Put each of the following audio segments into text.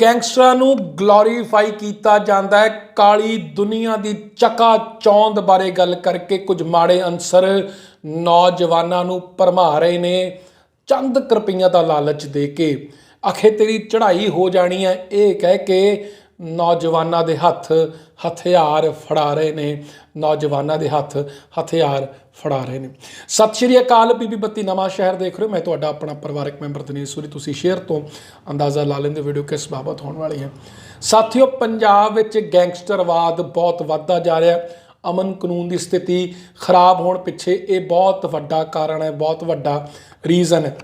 ਗੈਂਗਸਟਰਾਂ ਨੂੰ ਗਲੋਰੀਫਾਈ ਕੀਤਾ ਜਾਂਦਾ ਹੈ। ਕਾਲੀ ਦੁਨੀਆ ਦੀ ਚਕਾ ਚੌਂਦ ਬਾਰੇ ਗੱਲ ਕਰਕੇ ਕੁਝ ਮਾੜੇ ਅਨਸਰ ਨੌਜਵਾਨਾਂ ਨੂੰ ਭਰਮਾ ਰਹੇ ਨੇ। ਚੰਦ ਕਰਪਈਆਂ ਦਾ ਲਾਲਚ ਦੇ ਕੇ। ਅਖੇ ਤੇਰੀ ਚੜ੍ਹਾਈ ਹੋ ਜਾਣੀ ਹੈ। ਇਹ ਕਹਿ ਕੇ ਨੌਜਵਾਨਾਂ ਦੇ ਹੱਥ ਹਥਿਆਰ ਫੜਾ ਰਹੇ ਨੇ। ਨੌਜਵਾਨਾਂ ਦੇ ਹੱਥ ਹਥਿਆਰ ਫੜਾ ਰਹੇ ਨੇ। ਸਤਿ ਸ਼੍ਰੀ ਅਕਾਲ, ਬੀਬੀ ਬੱਤੀ ਨਵਾਂ ਸ਼ਹਿਰ ਦੇਖ ਰਹੇ ਹੋ। ਮੈਂ ਤੁਹਾਡਾ ਆਪਣਾ ਪਰਿਵਾਰਕ ਮੈਂਬਰ ਦਿਨੇਸ਼ ਸੂਰੀ। ਤੁਸੀਂ ਸ਼ੇਅਰ ਤੋਂ ਅੰਦਾਜ਼ਾ ਲਾ ਲੈਂਦੇ ਵੀਡੀਓ ਕਿਸ ਬਾਬਤ ਹੋਣ ਵਾਲੀ ਹੈ। ਸਾਥੀਓ, ਪੰਜਾਬ ਵਿੱਚ ਗੈਂਗਸਟਰਵਾਦ ਬਹੁਤ ਵੱਧਦਾ ਜਾ ਰਿਹਾ ਹੈ। ਅਮਨ ਕਾਨੂੰਨ ਦੀ ਸਥਿਤੀ ਖਰਾਬ ਹੋਣ ਪਿੱਛੇ ਇਹ ਬਹੁਤ ਵੱਡਾ ਕਾਰਨ ਹੈ, ਬਹੁਤ ਵੱਡਾ ਰੀਜ਼ਨ ਹੈ।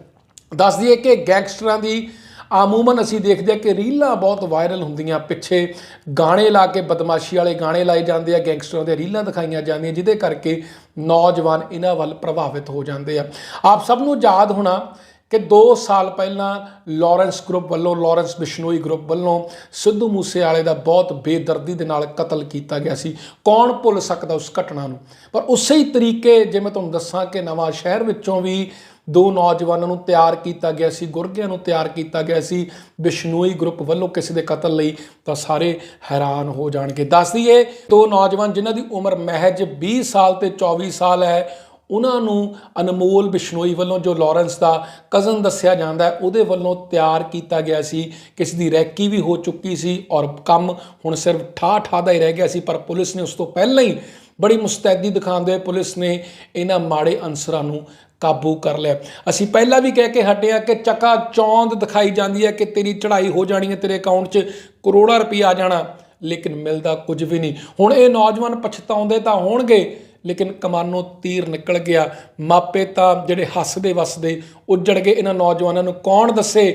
ਦੱਸ ਦਈਏ ਕਿ ਗੈਂਗਸਟਰਾਂ ਦੀ ਆਮੂਮਨ ਅਸੀਂ ਦੇਖਦੇ ਹਾਂ ਕਿ ਰੀਲਾਂ ਬਹੁਤ ਵਾਇਰਲ ਹੁੰਦੀਆਂ। ਪਿੱਛੇ ਗਾਣੇ ਲਾ ਕੇ ਬਦਮਾਸ਼ੀ ਵਾਲੇ ਗਾਣੇ ਲਾਏ ਜਾਂਦੇ ਆ, ਗੈਂਗਸਟਰਾਂ ਦੇ ਰੀਲਾਂ ਦਿਖਾਈਆਂ ਜਾਂਦੀਆਂ, ਜਿਹਦੇ ਕਰਕੇ ਨੌਜਵਾਨ ਇਹਨਾਂ ਵੱਲ ਪ੍ਰਭਾਵਿਤ ਹੋ ਜਾਂਦੇ ਆ। ਆਪ ਸਭ ਨੂੰ ਯਾਦ ਹੋਣਾ ਕਿ 2 ਸਾਲ ਪਹਿਲਾਂ ਲਾਰੈਂਸ ਗਰੁੱਪ ਵੱਲੋਂ, ਲਾਰੈਂਸ ਬਿਸ਼ਨੋਈ ਗਰੁੱਪ ਵੱਲੋਂ ਸਿੱਧੂ ਮੂਸੇਵਾਲੇ ਦਾ ਬਹੁਤ ਬੇਦਰਦੀ ਦੇ ਨਾਲ ਕਤਲ ਕੀਤਾ ਗਿਆ ਸੀ। ਕੌਣ ਭੁੱਲ ਸਕਦਾ ਉਸ ਘਟਨਾ ਨੂੰ? ਪਰ ਉਸੇ ਹੀ ਤਰੀਕੇ, ਜੇ ਮੈਂ ਤੁਹਾਨੂੰ ਦੱਸਾਂ ਕਿ ਨਵਾਂ ਸ਼ਹਿਰ ਵਿੱਚੋਂ ਵੀ ਦੋ ਨੌਜਵਾਨਾਂ ਨੂੰ ਤਿਆਰ ਕੀਤਾ ਗਿਆ ਸੀ, ਗੁਰਗਿਆਂ ਨੂੰ ਤਿਆਰ ਕੀਤਾ ਗਿਆ ਸੀ। ਬਿਸ਼ਨੋਈ ਗਰੁੱਪ ਵੱਲੋਂ ਕਿਸੇ ਦੇ ਕਤਲ ਲਈ ਤਾਂ ਸਾਰੇ ਹੈਰਾਨ ਹੋ ਜਾਣਗੇ। ਦੱਸ ਦਈਏ, ਦੋ ਨੌਜਵਾਨ ਜਿਨ੍ਹਾਂ ਦੀ ਉਮਰ ਮਹਿਜ 20 ਸਾਲ ਤੇ 24 ਸਾਲ ਹੈ, ਉਹਨਾਂ ਨੂੰ ਅਨਮੋਲ ਬਿਸ਼ਨੋਈ ਵੱਲੋਂ ਜੋ ਲਾਰੈਂਸ ਦਾ ਕਜ਼ਨ ਦੱਸਿਆ ਜਾਂਦਾ ਹੈ, ਉਹਦੇ ਵੱਲੋਂ ਤਿਆਰ ਕੀਤਾ ਗਿਆ ਸੀ। ਕਿਸ ਦੀ ਰੈਕੀ ਵੀ ਹੋ ਚੁੱਕੀ ਸੀ ਔਰ ਕੰਮ ਹੁਣ ਸਿਰਫ ਠਾ ਠਾ ਦਾ ਹੀ ਰਹਿ ਗਿਆ ਸੀ, ਪਰ ਪੁਲਿਸ ਨੇ ਉਸ ਤੋਂ ਪਹਿਲਾਂ ਹੀ ਬੜੀ ਮੁਸਤੈਦੀ ਦਿਖਾਉਂਦੇ ਹੋਏ ਪੁਲਿਸ ਨੇ ਇਹਨਾਂ ਮਾੜੇ ਅਨਸਰਾਂ ਨੂੰ ਕਾਬੂ ਕਰ ਲਿਆ। ਅਸੀਂ ਪਹਿਲਾਂ ਵੀ ਕਹਿ ਕੇ ਹਟਿਆ ਕਿ ਚੱਕਾ ਚੌਂਦ ਦਿਖਾਈ ਜਾਂਦੀ ਹੈ ਕਿ ਤੇਰੀ ਚੜ੍ਹਾਈ ਹੋ ਜਾਣੀ ਹੈ, ਤੇਰੇ ਅਕਾਊਂਟ 'ਚ ਕਰੋੜਾਂ ਰੁਪਈਆ ਆ ਜਾਣਾ, ਲੇਕਿਨ ਮਿਲਦਾ ਕੁਝ ਵੀ ਨਹੀਂ। ਹੁਣ ਇਹ ਨੌਜਵਾਨ ਪਛਤਾਉਂਦੇ ਤਾਂ ਹੋਣਗੇ, ਲੇਕਿਨ ਕਮਾਨੋਂ ਤੀਰ ਨਿਕਲ ਗਿਆ। ਮਾਪੇ ਤਾਂ ਜਿਹੜੇ ਹੱਸਦੇ ਵਸਦੇ ਉੱਜੜ ਗਏ। ਇਹਨਾਂ ਨੌਜਵਾਨਾਂ ਨੂੰ ਕੌਣ ਦੱਸੇ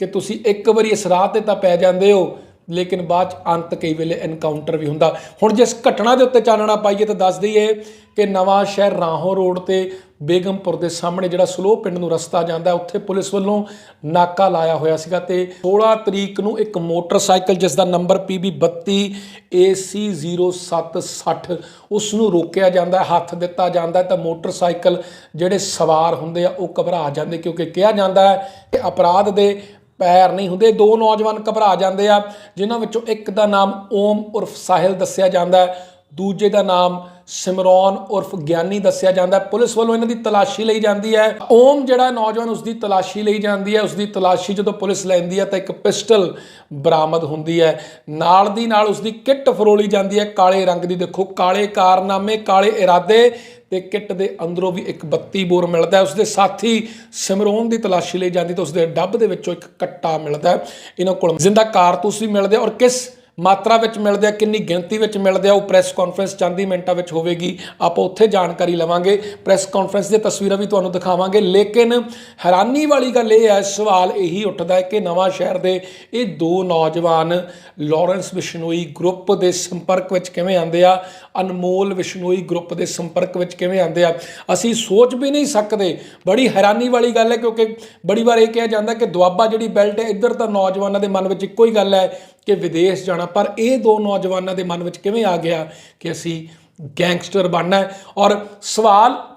ਕਿ ਤੁਸੀਂ ਇੱਕ ਵਾਰੀ ਇਸ ਰਾਹ ਤੇ ਤਾਂ ਪੈ ਜਾਂਦੇ ਹੋ? ਲੇਕਿਨ ਬਾਅਦ ਚ ਅੰਤ ਕਈ ਵੇਲੇ ਐਨਕਾਊਂਟਰ ਵੀ ਹੁੰਦਾ। ਹੁਣ ਜਿਸ ਘਟਨਾ ਦੇ ਉੱਤੇ ਚਾਨਣਾ ਪਾਈਏ ਤਾਂ ਦੱਸ ਦਈਏ ਕਿ ਨਵਾਂ ਸ਼ਹਿਰ ਰਾਹੋਂ ਰੋਡ ਤੇ ਬੇਗਮਪੁਰ ਦੇ ਸਾਹਮਣੇ ਜਿਹੜਾ ਸਲੋ ਪਿੰਡ ਨੂੰ ਰਸਤਾ ਜਾਂਦਾ, ਉੱਥੇ ਪੁਲਿਸ ਵੱਲੋਂ ਨਾਕਾ ਲਾਇਆ ਹੋਇਆ ਸੀਗਾ ਤੇ 16 ਤਰੀਕ ਨੂੰ ਇੱਕ ਮੋਟਰਸਾਈਕਲ ਜਿਸ ਦਾ ਨੰਬਰ PB32 AC0760 ਉਸ ਨੂੰ ਰੋਕਿਆ ਜਾਂਦਾ, ਹੱਥ ਦਿੱਤਾ ਜਾਂਦਾ ਤਾਂ ਮੋਟਰਸਾਈਕਲ ਜਿਹੜੇ ਸਵਾਰ ਹੁੰਦੇ ਆ ਉਹ ਘਬਰਾ ਜਾਂਦੇ ਕਿਉਂਕਿ ਕਿਹਾ ਜਾਂਦਾ ਹੈ ਕਿ ਅਪਰਾਧ ਦੇ ਪੈਰ ਨਹੀਂ ਹੁੰਦੇ। ਦੋ ਨੌਜਵਾਨ ਘਬਰਾ ਜਾਂਦੇ ਆ, ਜਿਨ੍ਹਾਂ ਵਿੱਚੋਂ ਇੱਕ ਦਾ ਨਾਮ ਓਮ ਉਰਫ ਸਾਹਿਲ ਦੱਸਿਆ ਜਾਂਦਾ ਹੈ। ਦੂਜੇ ਦਾ ਨਾਮ ਸਿਮਰੌਨ ਉਰਫ ਗਿਆਨੀ ਦੱਸਿਆ ਜਾਂਦਾ ਹੈ। ਪੁਲਿਸ ਵੱਲੋਂ ਇਹਨਾਂ ਦੀ ਤਲਾਸ਼ੀ ਲਈ ਜਾਂਦੀ ਹੈ। ਓਮ ਜਿਹੜਾ ਨੌਜਵਾਨ ਉਸ ਦੀ ਤਲਾਸ਼ੀ ਲਈ ਜਾਂਦੀ ਹੈ। ਉਸ ਦੀ ਤਲਾਸ਼ੀ ਜਦੋਂ ਪੁਲਿਸ ਲੈਂਦੀ ਹੈ ਤਾਂ ਇੱਕ ਪਿਸਟਲ ਬਰਾਮਦ ਹੁੰਦੀ ਹੈ। ਨਾਲ ਦੀ ਨਾਲ ਉਸ ਦੀ ਕਿੱਟ ਫਰੋਲੀ ਜਾਂਦੀ ਹੈ। ਕਾਲੇ ਰੰਗ ਦੀ ਦੇਖੋ, ਕਾਲੇ ਕਾਰਨਾਮੇ, ਕਾਲੇ ਇਰਾਦੇ ਤੇ ਕਿੱਟ ਦੇ ਅੰਦਰੋਂ ਵੀ ਇੱਕ 32 ਬੋਰ ਮਿਲਦਾ ਹੈ। ਉਸਦੇ ਸਾਥੀ ਸਿਮਰੋਨ ਦੀ ਤਲਾਸ਼ੀ ਲਈ ਜਾਂਦੀ ਤਾਂ ਉਸਦੇ ਡੱਬ ਦੇ ਵਿੱਚੋਂ ਇੱਕ ਕੱਟਾ ਮਿਲਦਾ ਹੈ। ਇਹਨਾਂ ਕੋਲ ਜ਼ਿੰਦਾ ਕਾਰਤੂਸ ਵੀ ਮਿਲਦੇ ਔਰ ਕਿਸ ਮਾਤਰਾ ਵਿੱਚ ਮਿਲਦੇ ਆ, ਕਿੰਨੀ ਗਿਣਤੀ ਵਿੱਚ ਮਿਲਦੇ ਆ, ਉਹ ਪ੍ਰੈਸ ਕਾਨਫਰੰਸ ਚੰਦੀ ਮਿੰਟਾਂ ਵਿੱਚ ਹੋਵੇਗੀ। ਆਪਾਂ ਉੱਥੇ ਜਾਣਕਾਰੀ ਲਵਾਂਗੇ। ਪ੍ਰੈਸ ਕਾਨਫਰੰਸ ਦੀਆਂ ਤਸਵੀਰਾਂ ਵੀ ਤੁਹਾਨੂੰ ਦਿਖਾਵਾਂਗੇ। ਲੇਕਿਨ ਹੈਰਾਨੀ ਵਾਲੀ ਗੱਲ ਇਹ ਹੈ, ਸਵਾਲ ਇਹੀ ਉੱਠਦਾ ਹੈ ਕਿ ਨਵਾਂ ਸ਼ਹਿਰ ਦੇ ਇਹ ਦੋ ਨੌਜਵਾਨ ਲਾਰੈਂਸ ਵਿਸ਼ਨੋਈ ਗਰੁੱਪ ਦੇ ਸੰਪਰਕ ਵਿੱਚ ਕਿਵੇਂ ਆਉਂਦੇ ਆ? ਅਨਮੋਲ ਵਿਸ਼ਨੋਈ ਗਰੁੱਪ ਦੇ ਸੰਪਰਕ ਵਿੱਚ ਕਿਵੇਂ ਆਉਂਦੇ ਆ? ਅਸੀਂ ਸੋਚ ਵੀ ਨਹੀਂ ਸਕਦੇ। ਬੜੀ ਹੈਰਾਨੀ ਵਾਲੀ ਗੱਲ ਹੈ, ਕਿਉਂਕਿ ਬੜੀ ਵਾਰ ਇਹ ਕਿਹਾ ਜਾਂਦਾ ਕਿ ਦੁਆਬਾ ਜਿਹੜੀ ਬੈਲਟ ਹੈ, ਇੱਧਰ ਤਾਂ ਨੌਜਵਾਨਾਂ ਦੇ ਮਨ ਵਿੱਚ ਇੱਕੋ ਹੀ ਗੱਲ ਹੈ ਕਿ ਵਿਦੇਸ਼ ਜਾਣਾ, ਪਰ ਇਹ ਦੋ ਨੌਜਵਾਨਾਂ ਦੇ ਮਨ ਵਿੱਚ ਕਿਵੇਂ ਆ ਗਿਆ ਕਿ ਅਸੀਂ ਗੈਂਗਸਟਰ ਬਣਨਾ ਹੈ? ਔਰ ਸਵਾਲ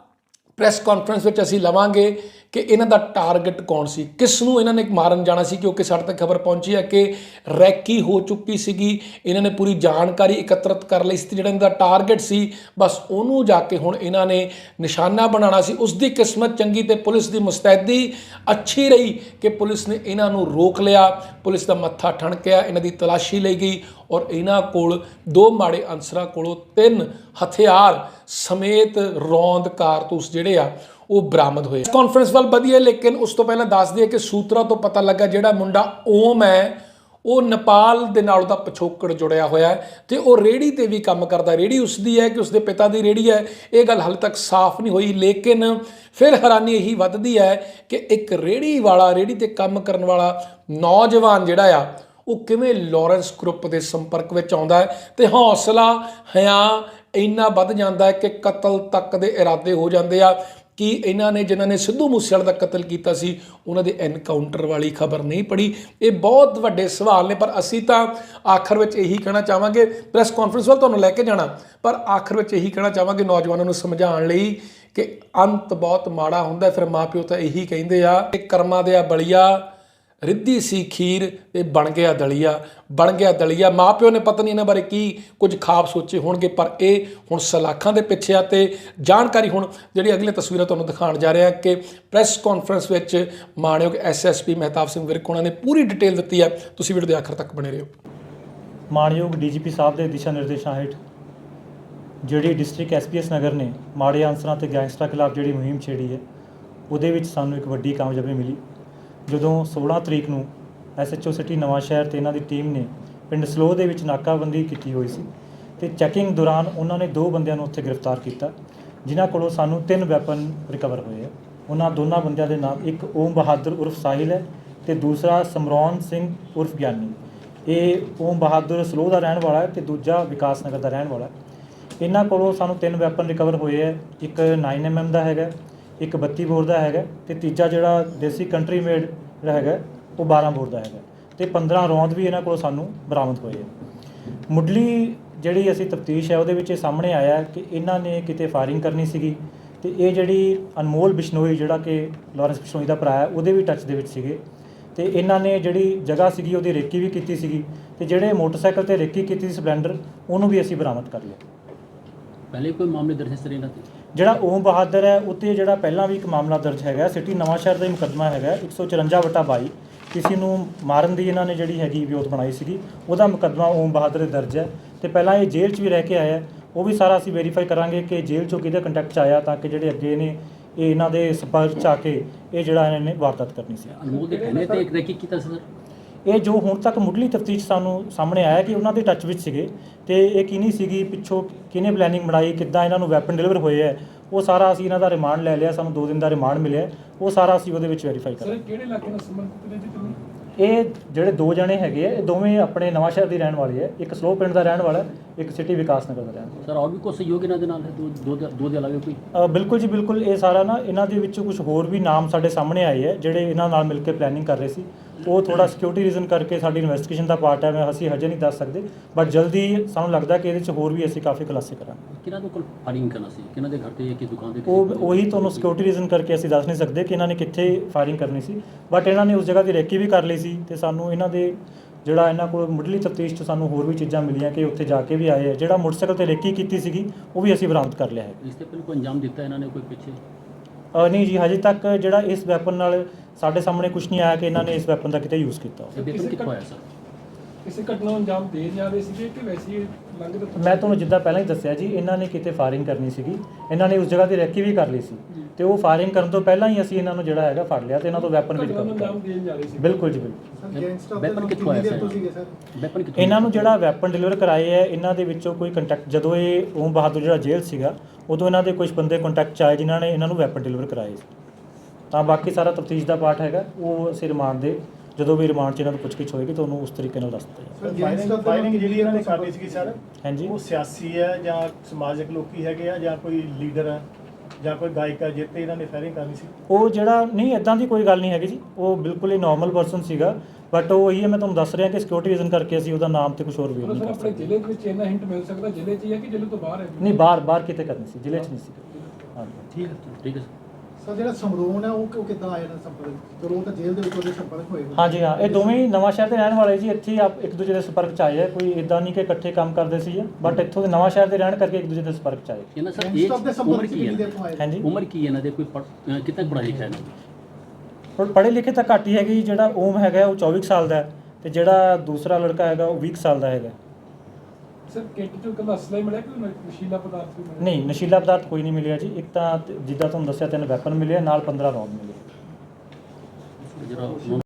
ਪ੍ਰੈਸ ਕਾਨਫਰੰਸ ਵਿੱਚ ਅਸੀਂ ਲਵਾਂਗੇ ਕਿ ਇਹਨਾਂ ਦਾ ਟਾਰਗੇਟ ਕੌਣ ਸੀ? ਕਿਸ ਨੂੰ ਇਹਨਾਂ ਨੇ ਮਾਰਨ ਜਾਣਾ ਸੀ ਕਿਉਂਕਿ ਸਾਡੇ ਤੱਕ ਖਬਰ ਪਹੁੰਚੀ ਹੈ ਕਿ ਰੈਕੀ ਹੋ ਚੁੱਕੀ ਸੀਗੀ? ਇਹਨਾਂ ਨੇ ਪੂਰੀ ਜਾਣਕਾਰੀ ਇਕੱਤਰਿਤ ਕਰ ਲਈ ਸੀ ਤੇ ਜਿਹੜਾ ਇਹਨਾਂ ਦਾ ਟਾਰਗੇਟ ਸੀ, ਬਸ ਉਹਨੂੰ ਜਾ ਕੇ ਹੁਣ ਇਹਨਾਂ ਨੇ ਨਿਸ਼ਾਨਾ ਬਣਾਉਣਾ ਸੀ। ਉਸ ਦੀ ਕਿਸਮਤ ਚੰਗੀ ਤੇ ਪੁਲਿਸ ਦੀ ਮੁਸਤੈਦੀ ਅੱਛੀ ਰਹੀ ਕਿ ਪੁਲਿਸ ਨੇ ਇਹਨਾਂ ਨੂੰ ਰੋਕ ਲਿਆ। ਪੁਲਿਸ ਦਾ ਮੱਥਾ ਠਣਕਿਆ, ਇਹਨਾਂ ਦੀ ਤਲਾਸ਼ੀ ਲਈ ਗਈ ਔਰ ਇਹਨਾਂ ਕੋਲ ਦੋ ਮਾੜੇ ਅਨਸਰਾਂ ਕੋਲੋਂ ਤਿੰਨ ਹਥਿਆਰ ਸਮੇਤ ਰੌਂਦ ਕਾਰਤੂਸ ਜਿਹੜੇ ਆ ਉਹ ਬਰਾਮਦ ਹੋਏ। ਕਾਨਫਰੰਸ ਵੱਲ ਵਧੀਆ ਲੇਕਿਨ ਉਸ ਤੋਂ ਪਹਿਲਾਂ ਦੱਸ ਦਈਏ ਕਿ ਸੂਤਰਾਂ ਤੋਂ ਪਤਾ ਲੱਗਾ ਜਿਹੜਾ ਮੁੰਡਾ ਓਮ ਹੈ, ਉਹ ਨੇਪਾਲ ਦੇ ਨਾਲ ਉਹਦਾ ਪਿਛੋਕੜ ਜੁੜਿਆ ਹੋਇਆ ਹੈ ਤੇ ਉਹ ਰੇੜੀ ਤੇ ਵੀ ਕੰਮ ਕਰਦਾ। ਰੇੜੀ ਉਸਦੀ ਹੈ ਕਿ ਉਸਦੇ ਪਿਤਾ ਦੀ ਰੇੜੀ ਹੈ। ਇਹ ਗੱਲ ਹਾਲੇ ਤੱਕ ਸਾਫ਼ ਨਹੀਂ ਹੋਈ, ਲੇਕਿਨ ਫਿਰ ਹੈਰਾਨੀ ਇਹੀ ਵੱਧਦੀ ਹੈ ਕਿ ਇੱਕ ਰੇੜੀ ਵਾਲਾ ਰੇੜੀ ਤੇ ਕੰਮ ਕਰਨ ਵਾਲਾ ਨੌਜਵਾਨ ਜਿਹੜਾ ਆ, ਉਹ ਕਿਵੇਂ ਲਾਰੈਂਸ ਗਰੁੱਪ ਦੇ ਸੰਪਰਕ ਵਿੱਚ ਆਉਂਦਾ ਹੈ ਤੇ ਹੌਸਲਾ, ਹਿਆ, ਇੰਨਾ ਵੱਧ ਜਾਂਦਾ ਹੈ ਕਿ ਕਤਲ ਤੱਕ ਦੇ ਇਰਾਦੇ ਹੋ ਜਾਂਦੇ ਆ। ਕਿ ਇਹਨਾਂ ਨੇ, ਜਿਨ੍ਹਾਂ ਨੇ ਸਿੱਧੂ ਮੂਸੇਵਾਲੇ ਦਾ ਕਤਲ ਕੀਤਾ ਸੀ, ਉਹਨਾਂ ਦੇ ਐਨਕਾਊਂਟਰ ਵਾਲੀ ਖਬਰ ਨਹੀਂ ਪੜੀ ਇਹ ਬਹੁਤ ਵੱਡੇ ਸਵਾਲ ਨੇ, ਪਰ ਅਸੀਂ ਤਾਂ ਆਖਰ ਵਿੱਚ ਇਹੀ ਕਹਿਣਾ ਚਾਹਾਂਗੇ ਪ੍ਰੈਸ ਕਾਨਫਰੰਸ ਵੱਲ ਤੁਹਾਨੂੰ ਲੈ ਕੇ ਜਾਣਾ, ਪਰ ਆਖਰ ਵਿੱਚ ਇਹੀ ਕਹਿਣਾ ਚਾਹਾਂਗੇ ਨੌਜਵਾਨਾਂ ਨੂੰ ਸਮਝਾਉਣ ਲਈ ਕਿ ਅੰਤ ਬਹੁਤ ਮਾੜਾ ਹੁੰਦਾ ਹੈ। ਫਿਰ ਮਾਪਿਓ ਤਾਂ ਇਹੀ ਕਹਿੰਦੇ ਆ ਕਿ ਕਰਮਾਂ ਦੇ ਆ ਬਲੀਆ ਰਿੱਧੀ ਸੀ ਖੀਰ ਤੇ ਬਣ ਗਿਆ ਦਲੀਆ, ਬਣ ਗਿਆ ਦਲੀਆ। ਮਾਪਿਓ ਨੇ ਪਤਾ ਨਹੀਂ ਇਹਨਾਂ ਬਾਰੇ ਕੀ ਕੁਝ ਖਾਬ ਸੋਚੇ ਹੋਣਗੇ, ਪਰ ਇਹ ਹੁਣ ਸਲਾਖਾਂ ਦੇ ਪਿੱਛੇ ਆ ਤੇ ਜਾਣਕਾਰੀ ਹੁਣ ਜਿਹੜੀ ਅਗਲੀ ਤਸਵੀਰਾਂ ਤੁਹਾਨੂੰ ਦਿਖਾਉਣ ਜਾ ਰਿਹਾ ਕਿ ਪ੍ਰੈਸ ਕਾਨਫਰੰਸ ਵਿੱਚ ਮਾਣਯੋਗ ਐਸਐਸਪੀ ਮਹਿਤਾਬ ਸਿੰਘ ਵਿਰਕ ਉਹਨਾਂ ਨੇ ਪੂਰੀ ਡਿਟੇਲ ਦਿੱਤੀ ਹੈ। ਤੁਸੀਂ ਵੀਡੀਓ ਦੇ ਆਖਰ ਤੱਕ ਬਣੇ ਰਹੋ। ਮਾਣਯੋਗ ਡੀਜੀਪੀ ਸਾਹਿਬ ਦੇ ਦਿਸ਼ਾ ਨਿਰਦੇਸ਼ਾਂ ਹੇਠ ਜਿਹੜੀ ਡਿਸਟ੍ਰਿਕਟ ਐਸਪੀਐਸ ਨਗਰ ਨੇ ਮਾੜੇ ਅਨਸਰਾਂ ਤੇ ਗੈਂਗਸਟਰਾਂ ਖਿਲਾਫ ਜਿਹੜੀ ਮੁਹਿੰਮ ਛੇੜੀ ਹੈ, ਉਹਦੇ ਵਿੱਚ ਸਾਨੂੰ ਇੱਕ ਵੱਡੀ ਕਾਮਯਾਬੀ ਮਿਲੀ। ਜਦੋਂ 16 ਤਰੀਕ ਨੂੰ ਐਸਐਚਓ ਸਿਟੀ ਨਵਾਂ ਸ਼ਹਿਰ ਤੇ ਇਹਨਾਂ ਦੀ ਟੀਮ ਨੇ ਪਿੰਡ ਸਲੋ ਦੇ ਵਿੱਚ ਨਾਕਾਬੰਦੀ ਕੀਤੀ ਹੋਈ ਸੀ ਤੇ ਚੈਕਿੰਗ ਦੌਰਾਨ ਉਹਨਾਂ ਨੇ ਦੋ ਬੰਦਿਆਂ ਨੂੰ ਉੱਥੇ ਗ੍ਰਿਫਤਾਰ ਕੀਤਾ, ਜਿਨ੍ਹਾਂ ਕੋਲੋਂ ਸਾਨੂੰ ਤਿੰਨ ਵੈਪਨ ਰਿਕਵਰ ਹੋਏ ਆ। ਉਹਨਾਂ ਦੋਨਾਂ ਬੰਦਿਆਂ ਦੇ ਨਾਮ, ਇੱਕ ਓਮ ਬਹਾਦਰ ਉਰਫ ਸਾਹਿਲ ਹੈ ਤੇ ਦੂਸਰਾ ਸਮਰੌਨ ਸਿੰਘ ਉਰਫ ਗਿਆਨੀ। ਇਹ ਓਮ ਬਹਾਦਰ ਸਲੋ ਦਾ ਰਹਿਣ ਵਾਲਾ ਹੈ ਤੇ ਦੂਜਾ ਵਿਕਾਸ ਨਗਰ ਦਾ ਰਹਿਣ ਵਾਲਾ ਹੈ। ਇਹਨਾਂ ਕੋਲੋਂ ਸਾਨੂੰ ਤਿੰਨ ਵੈਪਨ ਰਿਕਵਰ ਹੋਏ ਹੈ ਇੱਕ 9mm ਦਾ ਹੈਗਾ ਇੱਕ 32 ਬੋਰ ਦਾ ਹੈਗਾ ਤੇ ਤੀਜਾ ਜਿਹੜਾ ਦੇਸੀ ਕੰਟਰੀ ਮੇਡ ਜਿਹੜਾ ਹੈਗਾ, ਉਹ 12 ਬੋਰ ਦਾ ਹੈਗਾ। ਤੇ 15 ਰੌਂਦ ਵੀ ਇਹਨਾਂ ਕੋਲੋਂ ਸਾਨੂੰ ਬਰਾਮਦ ਹੋਏ ਹੈ ਮੁੱਢਲੀ ਜਿਹੜੀ ਅਸੀਂ ਤਫਤੀਸ਼ ਹੈ, ਉਹਦੇ ਵਿੱਚ ਇਹ ਸਾਹਮਣੇ ਆਇਆ ਕਿ ਇਹਨਾਂ ਨੇ ਕਿਤੇ ਫਾਇਰਿੰਗ ਕਰਨੀ ਸੀਗੀ ਤੇ ਇਹ ਜਿਹੜੀ ਅਨਮੋਲ ਬਿਸ਼ਨੋਈ, ਜਿਹੜਾ ਕਿ ਲਾਰੈਂਸ ਬਿਸ਼ਨੋਈ ਦਾ ਭਰਾ ਹੈ, ਉਹਦੇ ਵੀ ਟੱਚ ਦੇ ਵਿੱਚ ਸੀਗੇ। ਤੇ ਇਹਨਾਂ ਨੇ ਜਿਹੜੀ ਜਗ੍ਹਾ ਸੀਗੀ, ਉਹਦੀ ਰੇਕੀ ਵੀ ਕੀਤੀ ਸੀਗੀ ਤੇ ਜਿਹੜੇ ਮੋਟਰਸਾਈਕਲ ਤੇ ਰੇਕੀ ਕੀਤੀ ਸੀ ਸਪਲੈਂਡਰ ਉਹਨੂੰ ਵੀ ਅਸੀਂ ਬਰਾਮਦ ਕਰ ਲਿਆ। ਪਹਿਲੇ ਕੋਈ ਮਾਮਲੇ ਦਰਜ ਇਸ ਤਰ੍ਹਾਂ ਜਿਹੜਾ ਓਮ ਬਹਾਦਰ ਹੈ ਉੱਤੇ ਜਿਹੜਾ ਪਹਿਲਾਂ ਵੀ ਇੱਕ ਮਾਮਲਾ ਦਰਜ ਹੈਗਾ, ਸਿਟੀ ਨਵਾਂ ਸ਼ਹਿਰ ਦਾ ਹੀ ਮੁਕੱਦਮਾ ਹੈਗਾ 154 ਵਟਾ 22 ਕਿਸੇ ਨੂੰ ਮਾਰਨ ਦੀ ਇਹਨਾਂ ਨੇ ਜਿਹੜੀ ਹੈਗੀ ਵਿਉਂਤ ਬਣਾਈ ਸੀਗੀ, ਉਹਦਾ ਮੁਕੱਦਮਾ ਓਮ ਬਹਾਦਰ ਦੇ ਦਰਜ ਹੈ। ਤੇ ਪਹਿਲਾਂ ਇਹ ਜੇਲ੍ਹ 'ਚ ਵੀ ਰਹਿ ਕੇ ਆਇਆ ਉਹ ਵੀ ਸਾਰਾ ਅਸੀਂ ਵੈਰੀਫਾਈ ਕਰਾਂਗੇ ਕਿ ਜੇਲ੍ਹ 'ਚੋਂ ਕਿਹਦੇ ਕੰਟੈਕਟ 'ਚ ਆਇਆ ਤਾਂ ਕਿ ਜਿਹੜੇ ਅੱਗੇ ਨੇ, ਇਹ ਇਹਨਾਂ ਦੇ ਸੰਪਰਕ 'ਚ ਆ ਕੇ ਇਹ ਜਿਹੜਾ ਇਹਨਾਂ ਨੇ ਵਾਰਦਾਤ ਕਰਨੀ ਸੀ। ਅਨਮੋਲ ਦੇ ਕਹਿਣੇ ਤੇ ਇੱਕ ਰੈਕੀ ਕੀਤਾ ਸੀ, ਸਰ? ਇਹ ਜੋ ਹੁਣ ਤੱਕ ਮੁੱਢਲੀ ਤਫਤੀਸ਼ ਸਾਨੂੰ ਸਾਹਮਣੇ ਆਇਆ ਕਿ ਉਹਨਾਂ ਦੇ ਟੱਚ ਵਿੱਚ ਸੀਗੇ ਤੇ ਇਹ ਕਿਹਨੀ ਸੀਗੀ ਪਿੱਛੋਂ ਕਿਹਨੇ ਪਲੈਨਿੰਗ ਬਣਾਈ ਕਿੱਦਾਂ ਇਹਨਾਂ ਨੂੰ ਵੈਪਨ ਡਿਲੀਵਰ ਹੋਏ ਹੈ ਉਹ ਸਾਰਾ ਅਸੀਂ ਇਹਨਾਂ ਦਾ ਰਿਮਾਂਡ ਲੈ ਲਿਆ ਸਾਨੂੰ 2 ਦਿਨ ਦਾ ਰਿਮਾਂਡ ਮਿਲਿਆ। ਉਹ ਸਾਰਾ ਅਸੀਂ ਉਹਦੇ ਵਿੱਚ ਵੈਰੀਫਾਈ ਕਰਾਂਗੇ। ਕਿਹੜੇ ਇਲਾਕੇ ਨਾਲ ਸੰਬੰਧਿਤ ਨੇ ਜੀ ਤੁਸੀਂ ਇਹ ਜਿਹੜੇ ਦੋ ਜਣੇ ਹੈਗੇ ਆ ਇਹ ਦੋਵੇਂ ਆਪਣੇ ਨਵਾਂ ਸ਼ਹਿਰ ਦੇ ਰਹਿਣ ਵਾਲੇ ਆ ਇੱਕ ਸਲੋ ਪਿੰਡ ਦਾ ਰਹਿਣ ਵਾਲਾ ਇੱਕ ਸਿਟੀ ਵਿਕਾਸ ਨਗਰ ਦਾ ਰਹਿਣ ਵਾਲਾ। ਸਰ ਔਰ ਵੀ ਕੋਈ ਸਹਿਯੋਗ ਇਹਨਾਂ ਦੇ ਨਾਲ ਹੈ? ਦੋ ਦੋ ਦੇ- ਦੋ ਦੇ ਇਲਾਵਾ ਕੋਈ? ਬਿਲਕੁਲ ਜੀ ਬਿਲਕੁਲ ਇਹ ਸਾਰਾ ਨਾ ਇਹਨਾਂ ਦੇ ਵਿੱਚੋਂ ਕੁਝ ਹੋਰ ਵੀ ਨਾਮ ਸਾਡੇ ਸਾਹਮਣੇ ਆਏ ਹੈ ਜਿਹੜੇ ਇਹਨਾਂ ਨਾਲ ਮਿਲ ਕੇ ਪਲੈਨਿੰਗ ਕਰ ਰਹੇ ਸੀ। ਉਹ ਥੋੜਾ ਸਿਕਿਉਰਿਟੀ ਰੀਜ਼ਨ ਕਰਕੇ ਸਾਡੀ ਇਨਵੈਸਟੀਗੇਸ਼ਨ ਦਾ ਪਾਰਟ ਹੈ ਮੈਂ ਅਸੀਂ ਹਜੇ ਨਹੀਂ ਦੱਸ ਸਕਦੇ ਬਟ ਜਲਦੀ ਸਾਨੂੰ ਲੱਗਦਾ ਕਿ ਇਹਦੇ ਵਿੱਚ ਹੋਰ ਵੀ ਅਸੀਂ ਕਾਫੀ ਖੁਲਾਸੇ ਕਰਾਂਗੇ। ਕਿਹਨਾਂ ਦੇ ਕੋਲ ਫਾਇਰਿੰਗ ਕਰਨਾ ਸੀ? ਕਿਹਨਾਂ ਦੇ ਘਰ ਤੇ ਕਿ ਦੁਕਾਨ ਤੇ ਉਹ? ਉਹੀ ਤੁਹਾਨੂੰ ਸਿਕਿਉਰਿਟੀ ਰੀਜ਼ਨ ਕਰਕੇ ਅਸੀਂ ਦੱਸ ਨਹੀਂ ਸਕਦੇ ਕਿ ਇਹਨਾਂ ਨੇ ਕਿੱਥੇ ਫਾਇਰਿੰਗ ਕਰਨੀ ਸੀ ਬਟ ਇਹਨਾਂ ਨੇ ਉਸ ਜਗ੍ਹਾ ਦੀ ਰੇਕੀ ਵੀ ਕਰ ਲਈ ਸੀ ਤੇ ਸਾਨੂੰ ਇਹਨਾਂ ਦੇ ਜਿਹੜਾ ਇਹਨਾਂ ਕੋਲ ਮੁੱਢਲੀ ਤਫਤੀਸ਼ 'ਚ ਸਾਨੂੰ ਹੋਰ ਵੀ ਚੀਜ਼ਾਂ ਮਿਲੀਆਂ ਕਿ ਉੱਥੇ ਜਾ ਕੇ ਵੀ ਆਏ ਆ। ਜਿਹੜਾ ਮੋਟਰਸਾਈਕਲ ਤੇ ਰੇਕੀ ਕੀਤੀ ਸੀਗੀ ਉਹ ਵੀ ਅਸੀਂ ਬਰਾਮਦ ਕਰ ਲਿਆ ਹੈ। ਇਸ ਤੇ ਪਹਿਲੇ ਕੋਈ ਅੰਜਾਮ ਦਿੱਤਾ ਇਹਨਾਂ ਨੇ ਕੋਈ ਪਿੱਛੇ? ਅ, ਨਹੀਂ ਜੀ ਹਜੇ ਤੱਕ ਜਿਹੜਾ ਇਸ ਵੈਪਨ ਨਾਲ ਸਾਡੇ ਸਾਹਮਣੇ ਕੁਝ ਨਹੀਂ ਆਇਆ ਕਿ ਇਹਨਾਂ ਨੇ ਇਸ ਵੈਪਨ ਦਾ ਕਿਤੇ ਯੂਜ਼ ਕੀਤਾ ਹੋਵੇ। ਇਹ ਕਿੱਥੋਂ ਆਇਆ ਸਰ? ਕਿਸੇ ਘਟਨਾ ਨੂੰ ਅੰਜਾਮ ਦੇ ਜਾ ਰਹੇ ਸੀਗੇ ਕਿ ਵੈਸੇ ਲੰਘਦੇ ਮੈਂ ਤੁਹਾਨੂੰ ਜਿੱਦਾਂ ਪਹਿਲਾਂ ਹੀ ਦੱਸਿਆ ਜੀ ਇਹਨਾਂ ਨੇ ਕਿਤੇ ਫਾਇਰਿੰਗ ਕਰਨੀ ਸੀਗੀ। ਇਹਨਾਂ ਨੇ ਉਸ ਜਗ੍ਹਾ ਤੇ ਰੇਕੀ ਵੀ ਕਰ ਲਈ ਸੀ। ਤੇ ਉਹ ਫਾਇਰਿੰਗ ਕਰਨ ਤੋਂ ਪਹਿਲਾਂ ਹੀ ਅਸੀਂ ਇਹਨਾਂ ਨੂੰ ਜਿਹੜਾ ਹੈਗਾ ਫੜ ਲਿਆ ਤੇ ਇਹਨਾਂ ਤੋਂ ਵੈਪਨ ਵੀ ਰਿਕਵਰ ਕਰ ਦੇਣ ਜਾ ਰਹੇ ਸੀ ਬਿਲਕੁਲ ਜੀ ਬਿਲਕੁਲ। ਵੈਪਨ ਕਿੱਥੋਂ ਆਇਆ ਸਰ? ਵੈਪਨ ਕਿੱਥੋਂ ਇਹਨਾਂ ਨੂੰ ਜਿਹੜਾ ਵੈਪਨ ਡਿਲੀਵਰ ਕਰਾਏ ਹੈ ਇਹਨਾਂ ਦੇ ਵਿੱਚੋਂ ਕੋਈ ਕੰਟੈਕਟ ਜਦੋਂ ਇਹ ਓਮ ਬਹਾਦਰ ਜਿਹੜਾ ਜੇਲ੍ਹ ਸੀਗਾ ਉਦੋਂ ਇਹਨਾਂ ਦੇ ਕੁਝ ਬੰਦੇ ਕੰਟੈਕਟ ਚ ਆਏ ਜਿਨ੍ਹਾਂ ਨੇ ਇਹਨਾਂ ਨੂੰ ਵੈਪਨ ਡਿਲੀਵਰ ਕਰਾਏ ਸੀ। ਤਾਂ ਬਾਕੀ ਸਾਰਾ ਤਫਤੀਸ਼ ਦਾ ਪਾਰਟ ਹੈਗਾ ਉਹ ਅਸੀਂ ਰਿਮਾਂਡ ਦੇ ਜਦੋਂ ਵੀ ਰਿਮਾਂਡ 'ਚ ਇਹਨਾਂ ਨੂੰ ਪੁੱਛਗਿੱਛ ਹੋਏਗੀ ਤੁਹਾਨੂੰ ਉਸ ਤਰੀਕੇ ਨਾਲ ਦੱਸ ਦਿੱਤਾ ਜਾਏਗਾ ਫਾਇਰਿੰਗ ਜਿਹੜੀ ਇਹਨਾਂ ਨੇ ਕਰਨੀ ਸੀਗੀ ਸਰ ਹਾਂਜੀ। ਉਹ ਸਿਆਸੀ ਹੈ ਜਾਂ ਸਮਾਜਿਕ ਲੋਕੀ ਹੈਗੇ ਆ ਜਾਂ ਕੋਈ ਲੀਡਰ ਹੈ ਜਾਂ ਕੋਈ ਗਾਇਕ ਜਿੱਤੇ ਇਹਨਾਂ ਨੇ ਫਾਇਰਿੰਗ ਕਰਨੀ ਸੀ? ਉਹ ਜਿਹੜਾ ਨਹੀਂ ਇਦਾਂ ਦੀ ਕੋਈ ਗੱਲ ਨਹੀਂ ਹੈਗੀ ਜੀ। ਉਹ ਬਿਲਕੁਲ ਹੀ ਨਾਰਮਲ ਪਰਸਨ ਸੀਗਾ। ਬਟ ਉਹ ਇਹੀ ਮੈਂ ਤੁਹਾਨੂੰ ਦੱਸ ਰਿਹਾ ਕਿ ਸਿਕਿਉਰਿਟੀ ਰੀਜ਼ਨ ਕਰਕੇ ਅਸੀਂ ਉਹਦਾ ਨਾਮ ਤੇ ਕੁਝ ਹੋਰ ਵੀ ਨਹੀਂ ਕਰ ਸਕਦੇ। ਜ਼ਿਲ੍ਹੇ ਦੇ ਵਿੱਚ ਇੰਨਾ ਹਿੰਟ ਮਿਲ ਸਕਦਾ ਜ਼ਿਲ੍ਹੇ 'ਚ ਹੀ ਹੈ ਕਿ ਜ਼ਿਲ੍ਹੇ ਤੋਂ ਬਾਹਰ ਹੈ? ਨਹੀਂ ਬਾਹਰ ਬਾਹਰ ਕਿਤੇ ਕਰਨੀ ਸੀ ਜ਼ਿਲ੍ਹੇ 'ਚ ਨਹੀਂ ਸੀ। ਹਾਂਜੀ ਠੀਕ ਹੈ ਠੀਕ ਹੈ। ਸਰ ਸਰ ਜਿਹੜਾ ਸਮਰੂਨ ਹੈ ਉਹ ਉਹ ਕਿੱਦਾਂ ਨੇ ਸੰਪਰਕ? ਚਲੋ ਉਹ ਤਾਂ ਜੇਲ੍ਹ ਦੇ ਵਿੱਚ ਉਹਦੇ ਸੰਪਰਕ ਹੋਏ ਹੋਏ। ਹਾਂਜੀ ਹਾਂ ਇਹ ਦੋਵੇਂ ਹੀ ਨਵਾਂ ਸ਼ਹਿਰ ਦੇ ਰਹਿਣ ਵਾਲੇ ਜੀ ਇੱਥੇ ਹੀ ਆਪ ਇੱਕ ਦੂਜੇ ਦੇ ਸੰਪਰਕ ਚ ਆਏ ਆ ਕੋਈ ਇਦਾਂ ਨਹੀਂ ਕਿ ਇਕੱਠੇ ਕੰਮ ਕਰਦੇ ਸੀ ਬਟ ਇੱਥੋਂ ਦੇ ਨਵਾਂ ਸ਼ਹਿਰ ਦੇ ਰਹਿਣ ਕਰਕੇ ਇੱਕ ਦੂਜੇ ਦੇ ਸੰਪਰਕ ਚ ਆਏ। ਇਹਨਾਂ ਸਰ ਦੇ ਸੰਪਰਕ ਉਮਰ ਕੀ ਕਿੰਨੀ ਦੇਰ ਹੈ? ਤੋਂ ਆਏ? ਹਾਂਜੀ? ਉਮਰ ਕੀ ਹੈ ਇਹਨਾਂ ਦੇ? ਕੋਈ ਪੜ੍ਹ- ਅਹ ਕਿੰਨਾ ਕੁ ਲਿਖਿਆ ਇਹਨਾਂ ਦੀ? ਹੁਣ ਪੜ੍ਹੇ ਲਿਖੇ ਤਾਂ ਘੱਟ ਹੀ ਹੈਗੀ ਜਿਹੜਾ ਓਮ ਹੈਗਾ ਉਹ 24 ਕੁ ਸਾਲ ਦਾ ਹੈ ਤੇ ਜਿਹੜਾ ਦੂਸਰਾ ਲੜਕਾ ਹੈਗਾ ਉਹ 20 ਕੁ ਸਾਲ ਦਾ ਹੈਗਾ। ਸਰ ਕਿੱਟ ਚੋਂ ਕੱਲਾ ਅਸਲਾ ਹੀ ਮਿਲਿਆ ਕਿ ਨਸ਼ੀਲਾ ਪਦਾਰਥ ਵੀ ਮਿਲਿਆ? ਨਹੀਂ ਨਸ਼ੀਲਾ ਪਦਾਰਥ ਕੋਈ ਨਹੀਂ ਮਿਲਿਆ ਜੀ। ਇੱਕ ਤਾਂ ਜਿੱਦਾਂ ਤੁਹਾਨੂੰ ਦੱਸਿਆ ਤਿੰਨ ਵੈਪਨ ਮਿਲੇ ਆ, ਨਾਲ 15 ਰੌਂਦ ਮਿਲੇ। ਜਿਹੜਾ